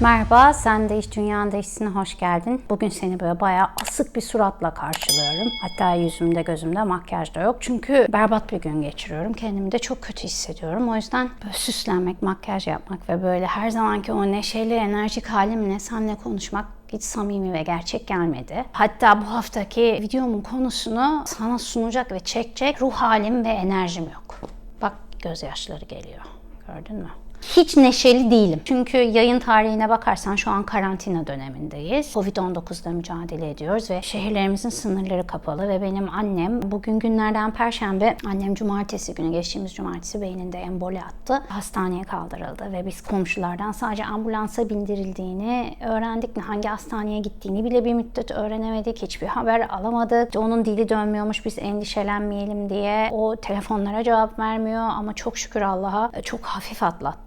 Merhaba, sen de iş dünyanın değişsine hoş geldin. Bugün seni böyle bayağı asık bir suratla karşılıyorum. Hatta yüzümde gözümde makyaj da yok. Çünkü berbat bir gün geçiriyorum. Kendimi de çok kötü hissediyorum. O yüzden böyle süslenmek, makyaj yapmak ve böyle her zamanki o neşeli, enerjik halimle seninle konuşmak hiç samimi ve gerçek gelmedi. Hatta bu haftaki videomun konusunu sana sunacak ve çekecek ruh halim ve enerjim yok. Bak gözyaşları geliyor. Gördün mü? Hiç neşeli değilim. Çünkü yayın tarihine bakarsan şu an karantina dönemindeyiz. Covid-19'da mücadele ediyoruz ve şehirlerimizin sınırları kapalı ve benim annem bugün günlerden perşembe annem cumartesi günü geçtiğimiz cumartesi beyninde emboli attı. Hastaneye kaldırıldı ve biz komşulardan sadece ambulansa bindirildiğini öğrendik. Hangi hastaneye gittiğini bile bir müddet öğrenemedik. Hiçbir haber alamadık. Onun dili dönmüyormuş biz endişelenmeyelim diye. O telefonlara cevap vermiyor ama çok şükür Allah'a çok hafif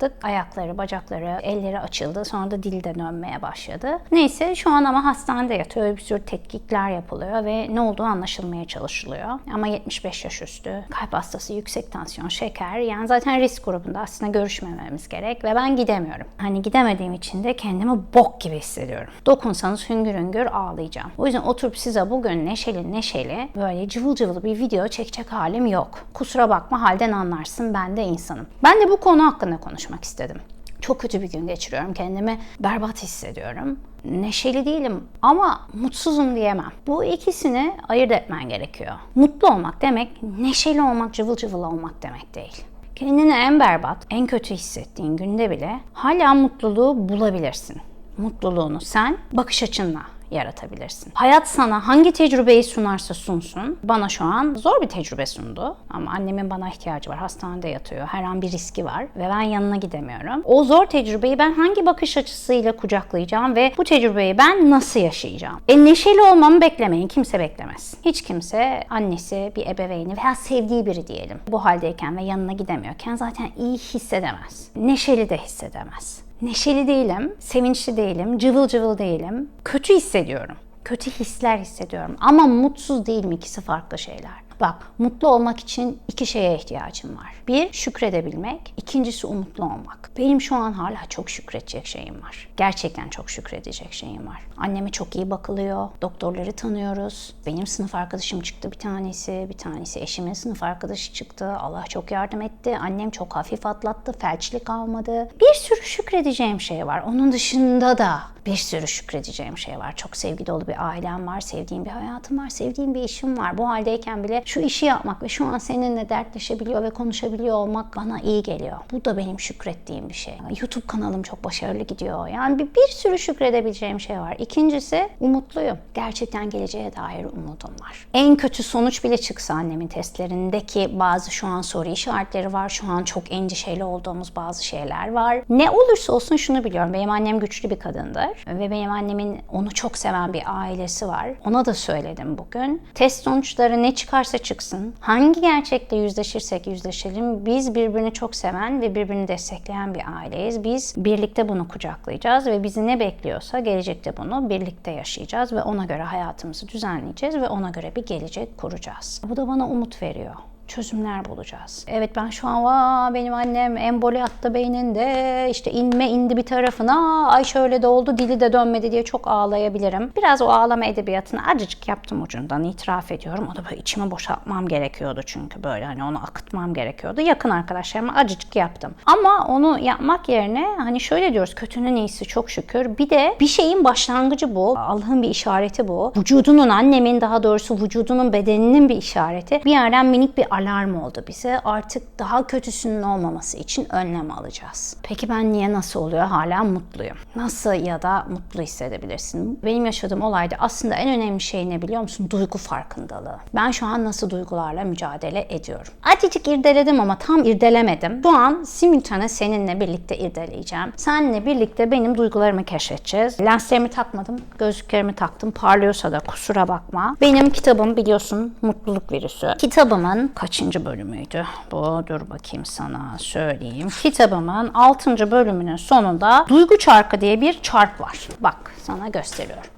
atlattık. Ayakları, bacakları, elleri açıldı. Sonra da dili de dönmeye başladı. Neyse şu an ama hastanede yatıyor. Bir sürü tetkikler yapılıyor ve ne olduğu anlaşılmaya çalışılıyor. Ama 75 yaş üstü, kalp hastası, yüksek tansiyon, şeker. Yani zaten risk grubunda aslında görüşmememiz gerek ve ben gidemiyorum. Hani gidemediğim için de kendimi bok gibi hissediyorum. Dokunsanız hüngür hüngür ağlayacağım. O yüzden oturup size bugün neşeli neşeli böyle cıvıl cıvıl bir video çekecek halim yok. Kusura bakma halden anlarsın ben de insanım. Ben de bu konu hakkında konuşmak istedim. Çok kötü bir gün geçiriyorum. Kendimi berbat hissediyorum. Neşeli değilim ama mutsuzum diyemem. Bu ikisini ayırt etmen gerekiyor. Mutlu olmak demek, neşeli olmak, cıvıl cıvıl olmak demek değil. Kendini en berbat, en kötü hissettiğin günde bile hala mutluluğu bulabilirsin. Mutluluğunu sen bakış açınla yaratabilirsin. Hayat sana hangi tecrübeyi sunarsa sunsun. Bana şu an zor bir tecrübe sundu. Ama annemin bana ihtiyacı var. Hastanede yatıyor. Her an bir riski var. Ve ben yanına gidemiyorum. O zor tecrübeyi ben hangi bakış açısıyla kucaklayacağım ve bu tecrübeyi ben nasıl yaşayacağım? E neşeli olmamı beklemeyin. Kimse beklemez. Hiç kimse annesi, bir ebeveyni veya sevdiği biri diyelim. Bu haldeyken ve yanına gidemiyorken zaten iyi hissedemez. Neşeli de hissedemez. Neşeli değilim, sevinçli değilim, cıvıl cıvıl değilim. Kötü hissediyorum. Kötü hisler hissediyorum. Ama mutsuz değilim ikisi farklı şeyler. Bak mutlu olmak için iki şeye ihtiyacım var. Bir şükredebilmek, ikincisi umutlu olmak. Benim şu an hala çok şükredecek şeyim var. Gerçekten çok şükredecek şeyim var. Anneme çok iyi bakılıyor. Doktorları tanıyoruz. Benim sınıf arkadaşım çıktı bir tanesi. Bir tanesi eşimin sınıf arkadaşı çıktı. Allah çok yardım etti. Annem çok hafif atlattı. Felçlik almadı. Bir sürü şükredeceğim şey var. Onun dışında da bir sürü şükredeceğim şey var. Çok sevgi dolu bir ailem var, sevdiğim bir hayatım var, sevdiğim bir işim var. Bu haldeyken bile şu işi yapmak ve şu an seninle dertleşebiliyor ve konuşabiliyor olmak bana iyi geliyor. Bu da benim şükrettiğim bir şey. YouTube kanalım çok başarılı gidiyor. Yani bir, bir sürü şükredebileceğim şey var. İkincisi umutluyum. Gerçekten geleceğe dair umudum var. En kötü sonuç bile çıksa annemin testlerindeki bazı şu an soru işaretleri var. Şu an çok endişeli olduğumuz bazı şeyler var. Ne olursa olsun şunu biliyorum. Benim annem güçlü bir kadındır ve benim annemin onu çok seven bir ailesi var. Ona da söyledim bugün. Test sonuçları ne çıkarsa çıksın, hangi gerçekle yüzleşirsek yüzleşelim, biz birbirini çok seven ve birbirini destekleyen bir aileyiz. Biz birlikte bunu kucaklayacağız ve bizi ne bekliyorsa gelecekte bunu birlikte yaşayacağız ve ona göre hayatımızı düzenleyeceğiz ve ona göre bir gelecek kuracağız. Bu da bana umut veriyor çözümler bulacağız. Evet ben şu an benim annem emboli attı beyninde işte inme indi bir tarafına ay şöyle de oldu dili de dönmedi diye çok ağlayabilirim. Biraz o ağlama edebiyatını acıcık yaptım ucundan itiraf ediyorum. O da böyle içimi boşaltmam gerekiyordu çünkü böyle hani onu akıtmam gerekiyordu. Yakın arkadaşlarıma acıcık yaptım. Ama onu yapmak yerine hani şöyle diyoruz kötünün iyisi çok şükür. Bir de bir şeyin başlangıcı bu. Allah'ın bir işareti bu. Vücudunun annemin daha doğrusu vücudunun bedeninin bir işareti. Bir yerden minik bir alarm oldu bize. Artık daha kötüsünün olmaması için önlem alacağız. Peki ben niye nasıl oluyor hala mutluyum? Nasıl ya da mutlu hissedebilirsin? Benim yaşadığım olayda aslında en önemli şey ne biliyor musun? Duygu farkındalığı. Ben şu an nasıl duygularla mücadele ediyorum? Azıcık irdeledim ama tam irdelemedim. Şu an simultane seninle birlikte irdeleyeceğim. Seninle birlikte benim duygularımı keşfedeceğiz. Lenslerimi takmadım, gözlüklerimi taktım. Parlıyorsa da kusura bakma. Benim kitabım biliyorsun Mutluluk Virüsü. Kitabımın kaçıncı bölümüydü? Bu dur bakayım sana söyleyeyim. Kitabımın 6. bölümünün sonunda duygu çarkı diye bir çark var. Bak sana gösteriyorum.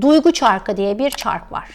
Duygu çarkı diye bir çark var.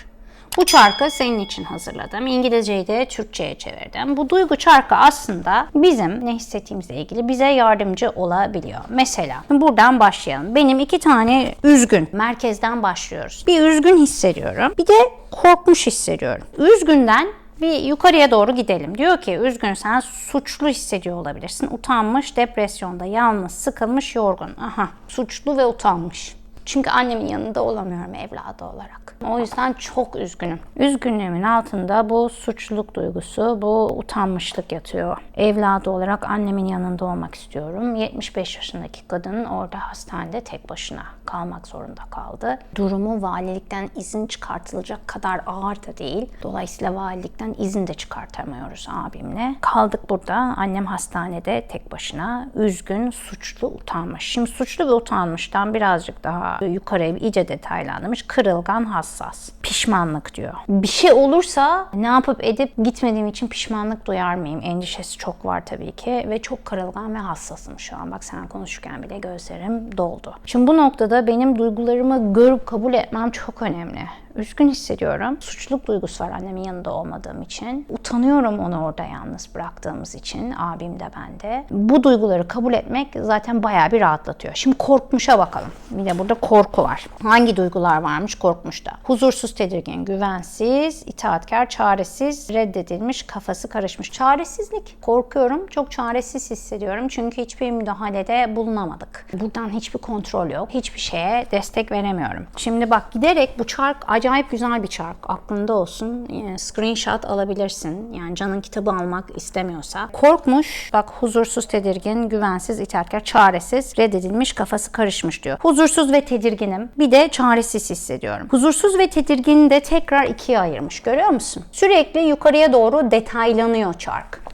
Bu çarkı senin için hazırladım. İngilizceyi de Türkçe'ye çevirdim. Bu duygu çarkı aslında bizim ne hissettiğimizle ilgili bize yardımcı olabiliyor. Mesela buradan başlayalım. Benim iki tane üzgün. Merkezden başlıyoruz. Bir üzgün hissediyorum. Bir de korkmuş hissediyorum. Üzgünden bir yukarıya doğru gidelim. Diyor ki üzgün sen suçlu hissediyor olabilirsin. Utanmış, depresyonda, yalnız, sıkılmış, yorgun. Aha, suçlu ve utanmış. Çünkü annemin yanında olamıyorum evladı olarak. O yüzden çok üzgünüm. Üzgünlüğümün altında bu suçluluk duygusu, bu utanmışlık yatıyor. Evladı olarak annemin yanında olmak istiyorum. 75 yaşındaki kadın orada hastanede tek başına kalmak zorunda kaldı. Durumu valilikten izin çıkartılacak kadar ağır da değil. Dolayısıyla valilikten izin de çıkartamıyoruz abimle. Kaldık burada. Annem hastanede tek başına. Üzgün, suçlu, utanmış. Şimdi suçlu ve utanmıştan birazcık daha yukarıya iyice detaylandırmış. Kırılgan, hassas. Pişmanlık diyor. Bir şey olursa ne yapıp edip gitmediğim için pişmanlık duyar mıyım? Endişesi çok var tabii ki ve çok kırılgan ve hassasım şu an. Bak sen konuşurken bile gözlerim doldu. Şimdi bu noktada benim duygularımı görüp kabul etmem çok önemli. Üzgün hissediyorum. Suçluluk duygusu var annemin yanında olmadığım için. Utanıyorum onu orada yalnız bıraktığımız için. Abim de ben de. Bu duyguları kabul etmek zaten bayağı bir rahatlatıyor. Şimdi korkmuşa bakalım. Bir de burada korku var. Hangi duygular varmış korkmuşta? Huzursuz, tedirgin, güvensiz, itaatkar, çaresiz, reddedilmiş, kafası karışmış. Çaresizlik. Korkuyorum. Çok çaresiz hissediyorum. Çünkü hiçbir müdahalede bulunamadık. Buradan hiçbir kontrol yok. Hiçbir şeye destek veremiyorum. Şimdi bak giderek bu çark acayip güzel bir çark. Aklında olsun. Yani screenshot alabilirsin. Yani canın kitabı almak istemiyorsa. Korkmuş. Bak huzursuz, tedirgin, güvensiz, itaatkar, çaresiz, reddedilmiş, kafası karışmış diyor. Huzursuz ve tedirginim. Bir de çaresiz hissediyorum. Huzursuz ve tedirgini de tekrar ikiye ayırmış. Görüyor musun? Sürekli yukarıya doğru detaylanıyor çark.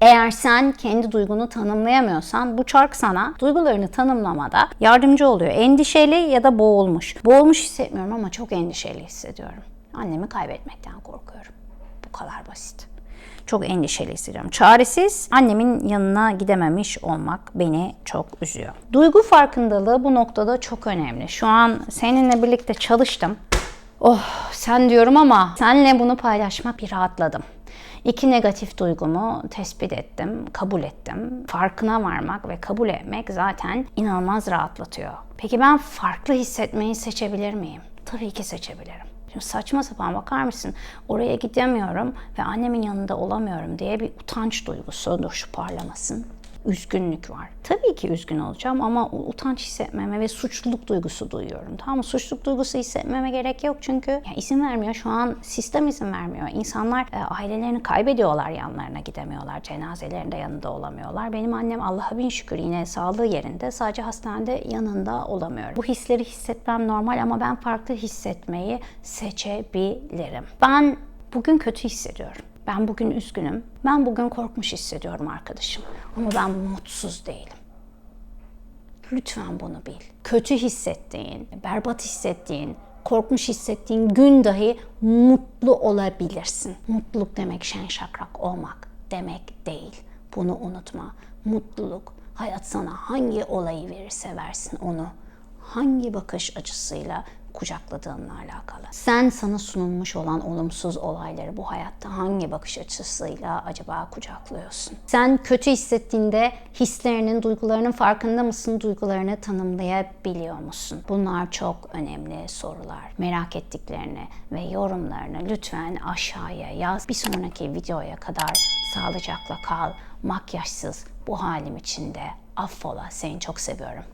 Eğer sen kendi duygunu tanımlayamıyorsan bu çark sana duygularını tanımlamada yardımcı oluyor. Endişeli ya da boğulmuş. Boğulmuş hissetmiyorum ama çok endişeli hissediyorum. Annemi kaybetmekten korkuyorum. Bu kadar basit. Çok endişeli hissediyorum. Çaresiz, annemin yanına gidememiş olmak beni çok üzüyor. Duygu farkındalığı bu noktada çok önemli. Şu an seninle birlikte çalıştım. Oh sen diyorum ama senle bunu paylaşmak bir rahatladım. İki negatif duygumu tespit ettim, kabul ettim. Farkına varmak ve kabul etmek zaten inanılmaz rahatlatıyor. Peki ben farklı hissetmeyi seçebilir miyim? Tabii ki seçebilirim. Şimdi saçma sapan bakar mısın? Oraya gidemiyorum ve annemin yanında olamıyorum diye bir utanç duygusu, dur parlamasın üzgünlük var. Tabii ki üzgün olacağım ama utanç hissetmeme ve suçluluk duygusu duyuyorum. Tamam mı? Suçluluk duygusu hissetmeme gerek yok çünkü yani izin vermiyor. Şu an sistem izin vermiyor. İnsanlar e, ailelerini kaybediyorlar yanlarına gidemiyorlar. Cenazelerinde yanında olamıyorlar. Benim annem Allah'a bin şükür yine sağlığı yerinde. Sadece hastanede yanında olamıyorum. Bu hisleri hissetmem normal ama ben farklı hissetmeyi seçebilirim. Ben bugün kötü hissediyorum. Ben bugün üzgünüm. Ben bugün korkmuş hissediyorum arkadaşım. Ama ben mutsuz değilim. Lütfen bunu bil. Kötü hissettiğin, berbat hissettiğin, korkmuş hissettiğin gün dahi mutlu olabilirsin. Mutluluk demek şen şakrak olmak demek değil. Bunu unutma. Mutluluk hayat sana hangi olayı verirse versin onu hangi bakış açısıyla kucakladığınla alakalı. Sen sana sunulmuş olan olumsuz olayları bu hayatta hangi bakış açısıyla acaba kucaklıyorsun? Sen kötü hissettiğinde hislerinin, duygularının farkında mısın? Duygularını tanımlayabiliyor musun? Bunlar çok önemli sorular. Merak ettiklerini ve yorumlarını lütfen aşağıya yaz. Bir sonraki videoya kadar sağlıcakla kal. Makyajsız bu halim içinde affola. Seni çok seviyorum.